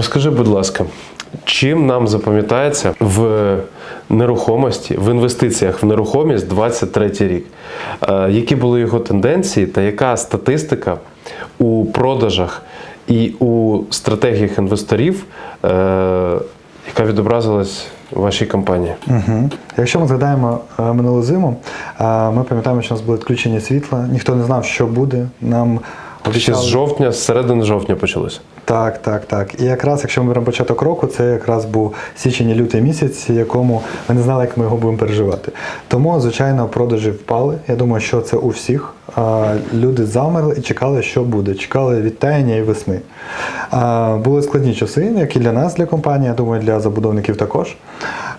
Розкажи, будь ласка, чим нам запам'ятається в нерухомості, в інвестиціях в нерухомість 23 рік? Е, Які були його тенденції та яка статистика у продажах і у стратегіях інвесторів, е, яка відобразилась в вашій компанії? Угу. Якщо ми згадаємо е, минулу зиму, ми пам'ятаємо, що у нас були відключення світла, ніхто не знав, що буде. Нам Ще з жовтня, з середини жовтня почалося. Так, так, так. І якраз, якщо ми беремо початок року, це якраз був січень-лютий місяць, якому ми не знали, як ми його будемо переживати. Тому, звичайно, продажі впали. Я думаю, що це у всіх. Люди замерли і чекали, що буде. Чекали відтаяння і весни. Були складні часи, як і для нас, для компанії, я думаю, для забудовників також.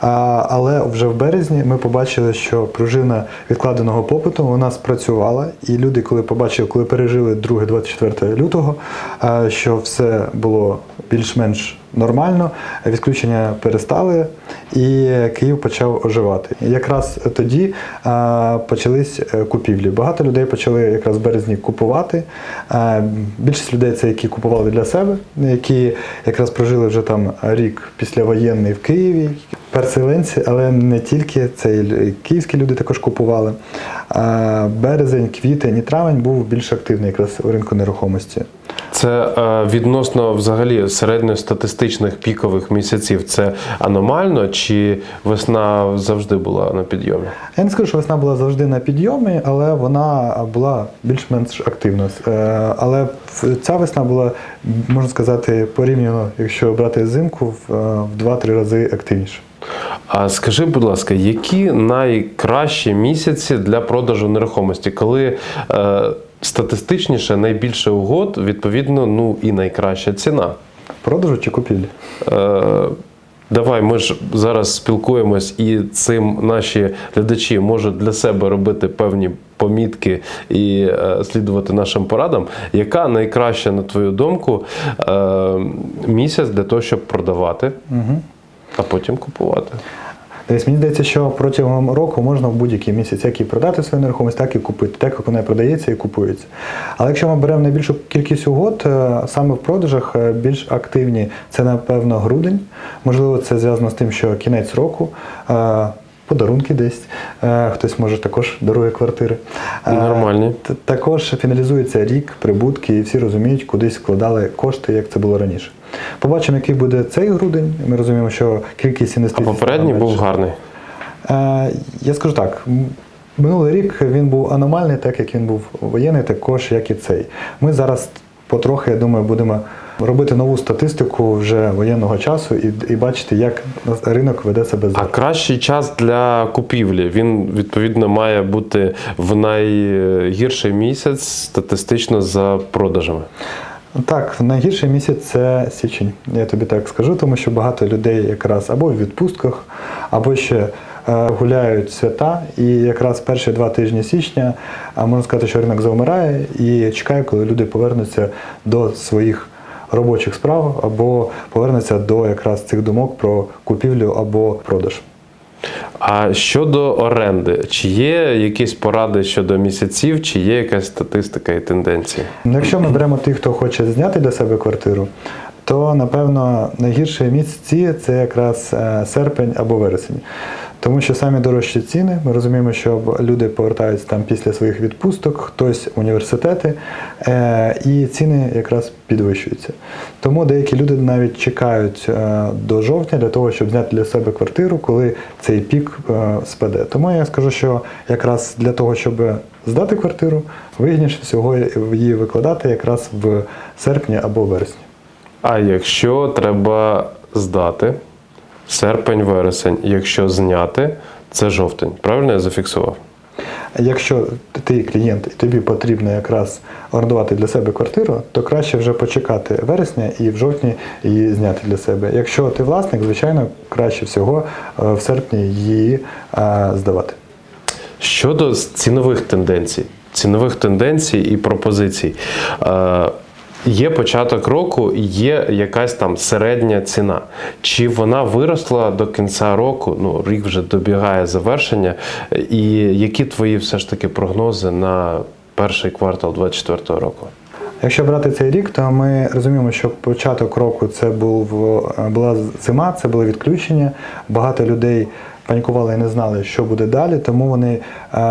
Але вже в березні ми побачили, що пружина відкладеного попиту вона спрацювала, і люди, коли побачили, коли пережили 2-24 лютого, що все було більш-менш нормально, відключення перестали, і Київ почав оживати. Якраз тоді а, почались е, купівлі. Багато людей почали якраз в березні купувати. А, Більшість людей це які купували для себе, які якраз прожили вже там рік післявоєнний в Києві. Переселенці, але не тільки це київські люди також купували. Березень, квітень і травень був більш активний якраз у ринку нерухомості. Це е, відносно взагалі середньостатистичних пікових місяців. Це аномально чи весна завжди була на підйомі? Я не скажу, що весна була завжди на підйомі, але вона була більш-менш активна. Е, Але ця весна була, можна сказати, порівняно, якщо брати зимку, в е, в 2-3 рази активніше. А скажи, будь ласка, які найкращі місяці для продажу нерухомості, коли е, статистичніше найбільше угод, відповідно, ну і найкраща ціна? Продажу чи купівлі? Е, Давай, ми ж зараз спілкуємось, і цим наші глядачі можуть для себе робити певні помітки і е, слідувати нашим порадам. Яка найкраща, на твою думку, е, місяць для того, щоб продавати, Угу. а потім купувати? Десь мені здається, що протягом року можна в будь-який місяць як і продати свою нерухомість, так і купити, так як вона продається і купується. Але якщо ми беремо найбільшу кількість угод, е, саме в продажах е, більш активні це, напевно, грудень. Можливо, це зв'язано з тим, що кінець року. е, Подарунки десь, хтось може також дарує квартири. Нормальні. Також фіналізується рік, прибутки, і всі розуміють, кудись вкладали кошти, як це було раніше. Побачимо, який буде цей грудень. Ми розуміємо, що кількість А інвестицій. попередній був гарний. Е, Я скажу так. Минулий рік він був аномальний, так як він був воєнний, також як і цей. Ми зараз потрохи, я думаю, будемо робити нову статистику вже воєнного часу і, і бачити, як ринок веде себе А кращий час для купівлі він відповідно має бути в найгірший місяць статистично за продажами. Так, найгірший місяць це січень. Я тобі так скажу, тому що багато людей якраз або в відпустках, або ще е, гуляють свята, і якраз перші два тижні січня, можна сказати, що ринок завмирає і чекає, коли люди повернуться до своїх робочих справ, або повернуться до якраз цих думок про купівлю або продаж. А щодо оренди, чи є якісь поради щодо місяців, чи є якась статистика і тенденції? Ну, Якщо ми беремо тих, хто хоче зняти для себе квартиру, то напевно найгірші місяці це якраз е, серпень або вересень. Тому що самі дорожчі ціни, ми розуміємо, що люди повертаються там після своїх відпусток, хтось університети, е, і ціни якраз підвищуються. Тому деякі люди навіть чекають е, до жовтня для того, щоб зняти для себе квартиру, коли цей пік е, спаде. Тому я скажу, що якраз для того, щоб здати квартиру, вигідніше всього її викладати якраз в серпні або вересні. А якщо треба здати серпень, вересень, якщо зняти, це жовтень. Правильно я зафіксував? Якщо ти клієнт і тобі потрібно якраз орендувати для себе квартиру, то краще вже почекати вересня і в жовтні її зняти для себе. Якщо ти власник, звичайно, краще всього е, в серпні її е, здавати. Щодо цінових тенденцій, цінових тенденцій і пропозицій. Є початок року, є якась там середня ціна. Чи вона виросла до кінця року? Ну, рік вже добігає завершення. І які твої все ж таки прогнози на перший квартал 2024 року? Якщо брати цей рік, то ми розуміємо, що початок року це був, була зима, це були відключення. Багато людей панікували і не знали, що буде далі, тому вони е,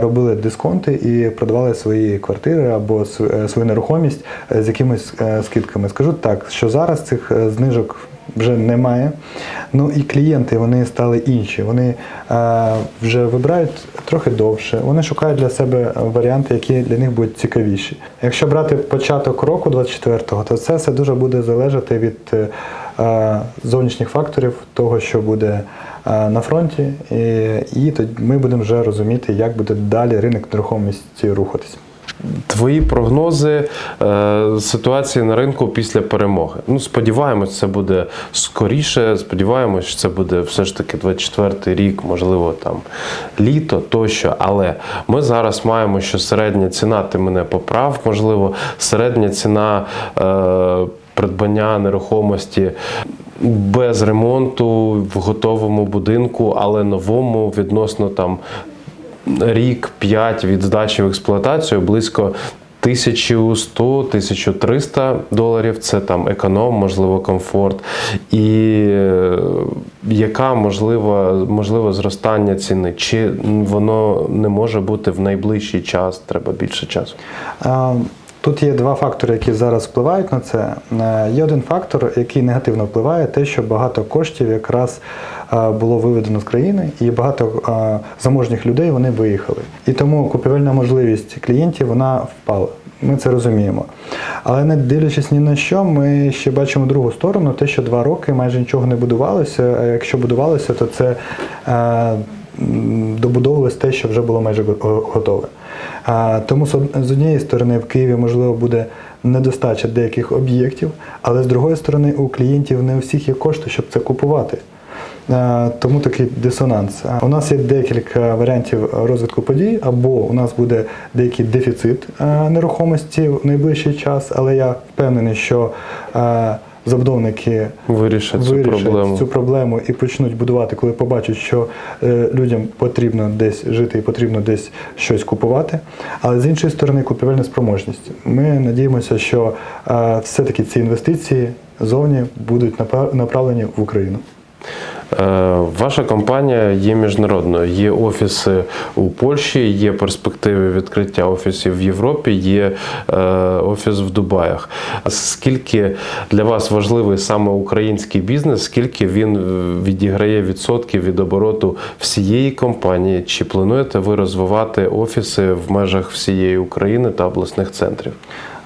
робили дисконти і продавали свої квартири або е, свою нерухомість е, з якимись скидками. Скажу так, що зараз цих знижок вже немає. Ну і клієнти вони стали інші. Вони е, вже вибирають трохи довше. Вони шукають для себе варіанти, які для них будуть цікавіші. Якщо брати початок року 24-го, то це все дуже буде залежати від е, е, зовнішніх факторів, того, що буде е, на фронті, і, і тоді ми будемо вже розуміти, як буде далі ринок нерухомості рухатись. Твої прогнози е, ситуації на ринку після перемоги. Ну, сподіваємось, це буде скоріше. Сподіваємось, що це буде все ж таки 24-й рік, можливо, там літо тощо. Але ми зараз маємо, що середня ціна, ти мене поправ, можливо, середня ціна. Е, Придбання нерухомості без ремонту в готовому будинку, але новому відносно там рік 5 від здачі в експлуатацію близько 1100-1300 доларів. Це там економ, можливо, комфорт. І е, яка можлива, можливо зростання ціни? Чи воно не може бути в найближчий час? Треба більше часу. Тут є два фактори, які зараз впливають на це. Е, Є один фактор, який негативно впливає, те, що багато коштів якраз е, було виведено з країни, і багато е, заможних людей вони виїхали. І тому купівельна можливість клієнтів вона впала. Ми це розуміємо. Але не дивлячись ні на що, ми ще бачимо другу сторону, те, що два роки майже нічого не будувалося. Якщо будувалося, то це добудовувалось те, що вже було майже готове. Тому з однієї сторони в Києві можливо буде недостача деяких об'єктів, але з другої сторони у клієнтів не у всіх є кошти, щоб це купувати. Тому такий дисонанс. У нас є декілька варіантів розвитку подій, або у нас буде деякий дефіцит нерухомості в найближчий час, але я впевнений, що забудовники Вирішить цю проблему. цю проблему і почнуть будувати, коли побачать, що е, людям потрібно десь жити і потрібно десь щось купувати. Але з іншої сторони, купівельна спроможність. Ми надіємося, що е, все-таки ці інвестиції зовні будуть напра- направлені в Україну. Е, Ваша компанія є міжнародною. Є офіси у Польщі, є перспективи відкриття офісів в Європі, є е, офіс в Дубаях. Скільки для вас важливий саме український бізнес? Скільки він е, відіграє відсотків від обороту всієї компанії? Чи плануєте ви розвивати офіси в межах всієї України та обласних центрів?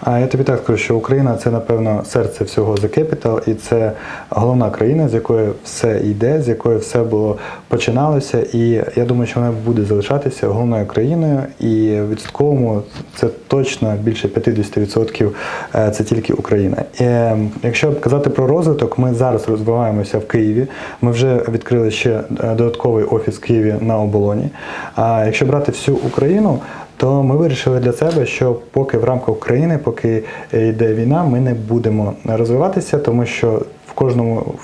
А я тобі так скажу, що Україна це напевно серце всього The Capital, і це головна країна, з якої все йде, з якої все було починалося. І я думаю, що вона буде залишатися головною країною. І відсотковому це точно більше 50% е, це тільки Україна. І, е, якщо казати про розвиток, ми зараз розвиваємося в Києві. Ми вже відкрили ще е, додатковий офіс в Києві на оболоні. А якщо брати всю Україну, то ми вирішили для себе, що поки в рамках України, поки е, йде війна, ми не будемо розвиватися, тому що в кожному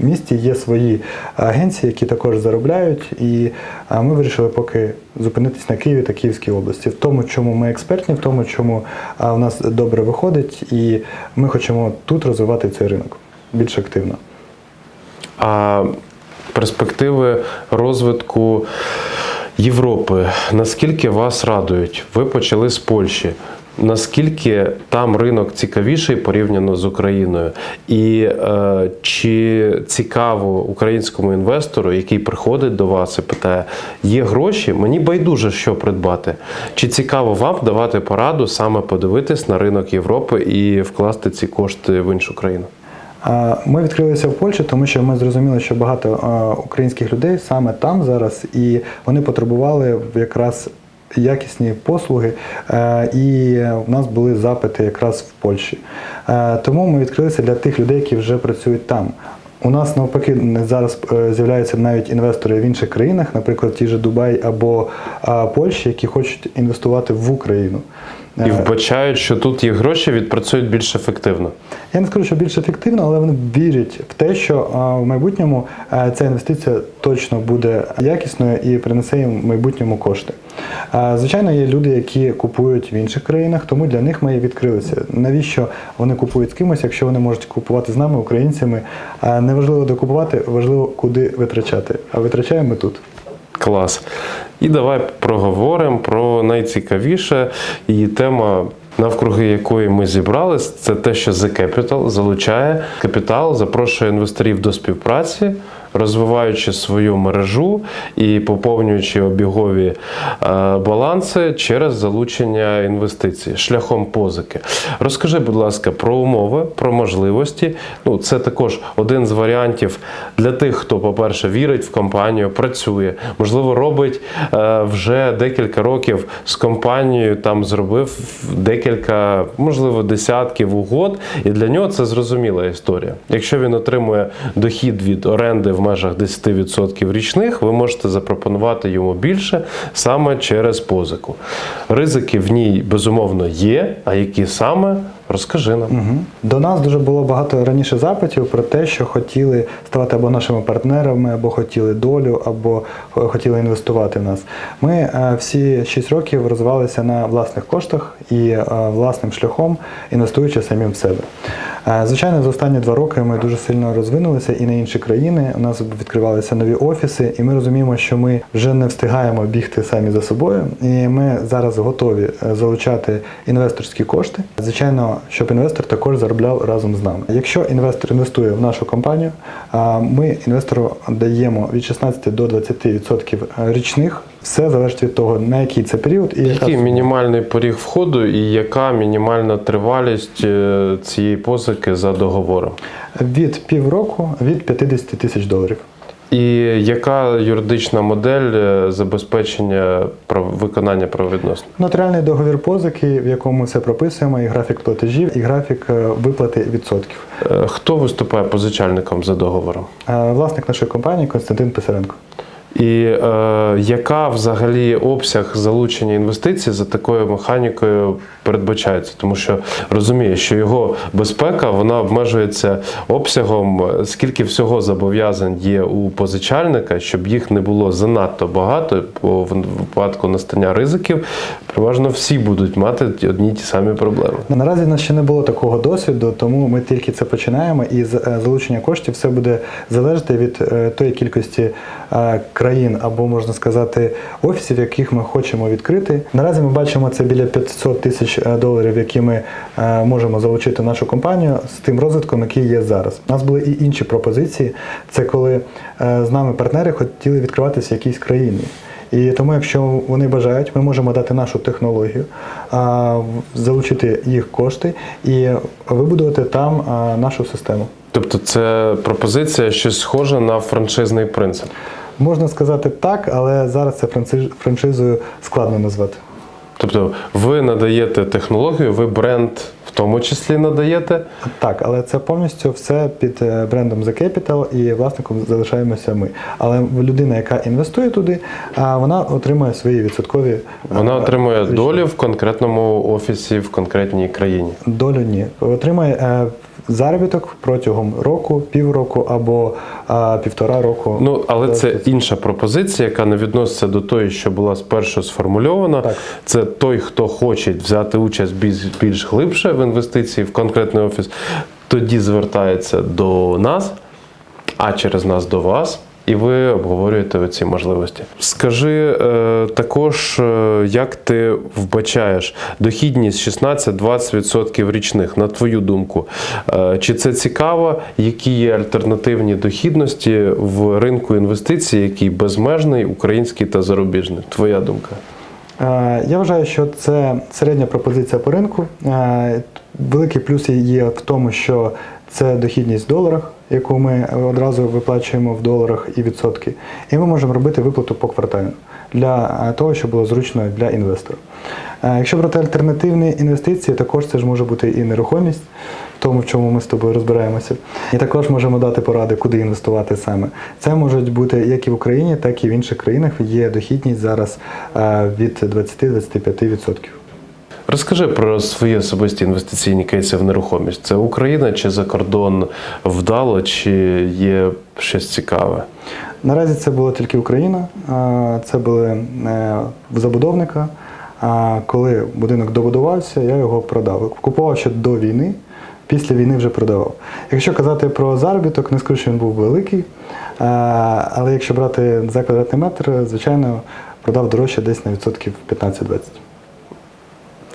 місті є свої агенції, які також заробляють. І ми вирішили поки зупинитись на Києві та Київській області. В тому, чому ми експертні, в тому, чому в нас добре виходить, і ми хочемо тут розвивати цей ринок більш активно. А перспективи розвитку Європи наскільки вас радують? Ви почали з Польщі. Наскільки там ринок цікавіший порівняно з Україною? І е, чи цікаво українському інвестору, який приходить до вас і питає, є гроші, мені байдуже що придбати. Чи цікаво вам давати пораду саме подивитись на ринок Європи і вкласти ці кошти в іншу країну? Ми відкрилися в Польщі, тому що ми зрозуміли, що багато українських людей саме там зараз, і вони потребували якраз якісні послуги, е, і в нас були запити якраз в Польщі. Е, Тому ми відкрилися для тих людей, які вже працюють там. У нас навпаки зараз е, з'являються навіть інвестори в інших країнах, наприклад, ті ж Дубай або а, Польща, які хочуть інвестувати в Україну. І Е, вбачають, що тут їх гроші відпрацюють більш ефективно. Я не скажу, що більш ефективно, але вони вірять в те, що в майбутньому е, ця інвестиція точно буде якісною і принесе їм в майбутньому кошти. Звичайно, є люди, які купують в інших країнах, тому для них ми і відкрилися. Навіщо вони купують з кимось, якщо вони можуть купувати з нами, українцями? Неважливо де купувати, важливо куди витрачати. А витрачаємо ми тут. Клас. І давай проговоримо про найцікавіше. І тема, навкруги якої ми зібрались, це те, що The Capital залучає капітал, запрошує інвесторів до співпраці, розвиваючи свою мережу і поповнюючи обігові е, баланси через залучення інвестицій шляхом позики. Розкажи, будь ласка, про умови, про можливості. Ну, це також один з варіантів для тих, хто, по-перше, вірить в компанію, працює, можливо, робить е, вже декілька років з компанією, там зробив декілька, можливо, десятків угод, і для нього це зрозуміла історія. Якщо він отримує дохід від оренди в межах 10% річних, ви можете запропонувати йому більше саме через позику. Ризики в ній безумовно є. А які саме розкажи нам. Мгм. До нас дуже було багато раніше запитів про те, що хотіли ставати або нашими партнерами, або хотіли долю, або е, хотіли інвестувати в нас. Ми е, всі 6 років розвивалися на власних коштах і е, власним шляхом, інвестуючи самі в себе. Звичайно, за останні два роки ми дуже сильно розвинулися і на інші країни. У нас відкривалися нові офіси, і ми розуміємо, що ми вже не встигаємо бігти самі за собою. І ми зараз готові залучати інвесторські кошти. Звичайно, щоб інвестор також заробляв разом з нами. Якщо інвестор інвестує в нашу компанію, ми інвестору даємо від 16 до 20% річних. Все залежить від того, на який це період і Який сума. мінімальний поріг входу і яка мінімальна тривалість е, цієї позики за договором? від півроку від 50 тисяч доларів. І яка юридична модель е, забезпечення виконання правовідносин? Нотаріальний договір позики, в якому це прописуємо, і графік платежів, і графік е, виплати відсотків. Е, Хто виступає позичальником за договором? Власник нашої компанії Константин Писаренко. І е, яка взагалі обсяг залучення інвестицій за такою механікою передбачається? Тому що розуміє, що його безпека вона обмежується обсягом, скільки всього зобов'язань є у позичальника, щоб їх не було занадто багато, бо в випадку настання ризиків переважно всі будуть мати одні й ті самі проблеми. Наразі в нас ще не було такого досвіду, тому ми тільки це починаємо. І е, залучення коштів все буде залежати від е, тої кількості е, країн або можна сказати офісів, яких ми хочемо відкрити. Наразі ми бачимо це біля 500 тисяч е, доларів, які ми е, можемо залучити нашу компанію з тим розвитком, який є зараз. У нас були і інші пропозиції. Це коли е, з нами партнери хотіли відкриватися в якійсь країні. І тому, якщо вони бажають, ми можемо дати нашу технологію, залучити їх кошти і вибудувати там нашу систему. Тобто, це пропозиція щось схоже на франшизний принцип. Можна сказати так, але зараз це франшизою складно назвати. Тобто, ви надаєте технологію, ви бренд в тому числі надаєте. Так, але це повністю все під е, брендом The Capital і власником залишаємося ми. Але людина, яка інвестує туди, а, вона отримує свої відсоткові. Вона отримує річні. долю в конкретному офісі в конкретній країні. Долю ні. Отримає е, заробіток протягом року, півроку або а, півтора року. Ну, але це інша пропозиція, яка не відноситься до тої, що була спершу сформульована. Так. Це той, хто хоче взяти участь більш, більш глибше в інвестиції в конкретний офіс, тоді звертається до нас, а через нас до вас. І ви обговорюєте ці можливості. Скажи е, також, е, як ти вбачаєш дохідність 16-20% річних, на твою думку, е, чи це цікаво? Які є альтернативні дохідності в ринку інвестицій, який безмежний, український та зарубіжний? Твоя думка? Е, Я вважаю, що це середня пропозиція по ринку. Е, Великий плюс є в тому, що це дохідність в доларах, яку ми одразу виплачуємо в доларах і відсотки. І ми можемо робити виплату по квартально для е, того, щоб було зручно для інвестора. Е, Якщо брати альтернативні інвестиції, також це ж може бути і нерухомість, в тому, в чому ми з тобою розбираємося. І також можемо дати поради, куди інвестувати саме. Це можуть бути як і в Україні, так і в інших країнах. Є дохідність зараз е, від 20-25%. Розкажи про свої особисті інвестиційні кейси в нерухомість. Це Україна чи за кордон вдало, чи є щось цікаве? Наразі це була тільки Україна, це були е, забудовника. Коли будинок добудувався, я його продав. Купував ще до війни, після війни вже продавав. Якщо казати про заробіток, не скажу, що він був великий. Але якщо брати за квадратний метр, звичайно, продав дорожче десь на відсотків 15-20.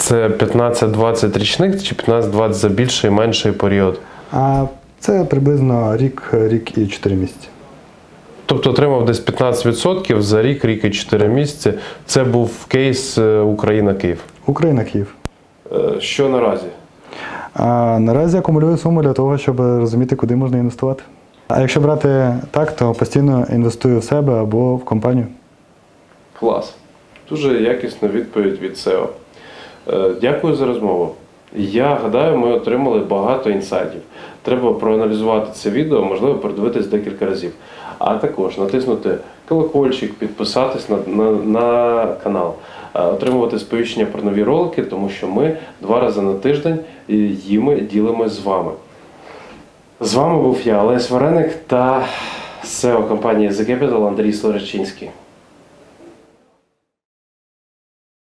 Це 15-20 річних чи 15-20 за більший і менший період? А це приблизно рік, рік і 4 місяці. Тобто отримав десь 15% за рік, рік і 4 місяці. Це був кейс е, Україна-Київ. Україна, Київ. Е, Що наразі? А наразі акумулюю суму для того, щоб розуміти, куди можна інвестувати. А якщо брати так, то постійно інвестую в себе або в компанію. Клас. Дуже якісна відповідь від SEO. Е, Дякую за розмову. Я гадаю, ми отримали багато інсайдів. Треба проаналізувати це відео, можливо, передивитись декілька разів. А також натиснути колокольчик, підписатись на, на, на канал, е, отримувати сповіщення про нові ролики, тому що ми два рази на тиждень е, їми ділимось з вами. З вами був я, Олесь Вареник та SEO компанії The Capital Андрій Слоречинський.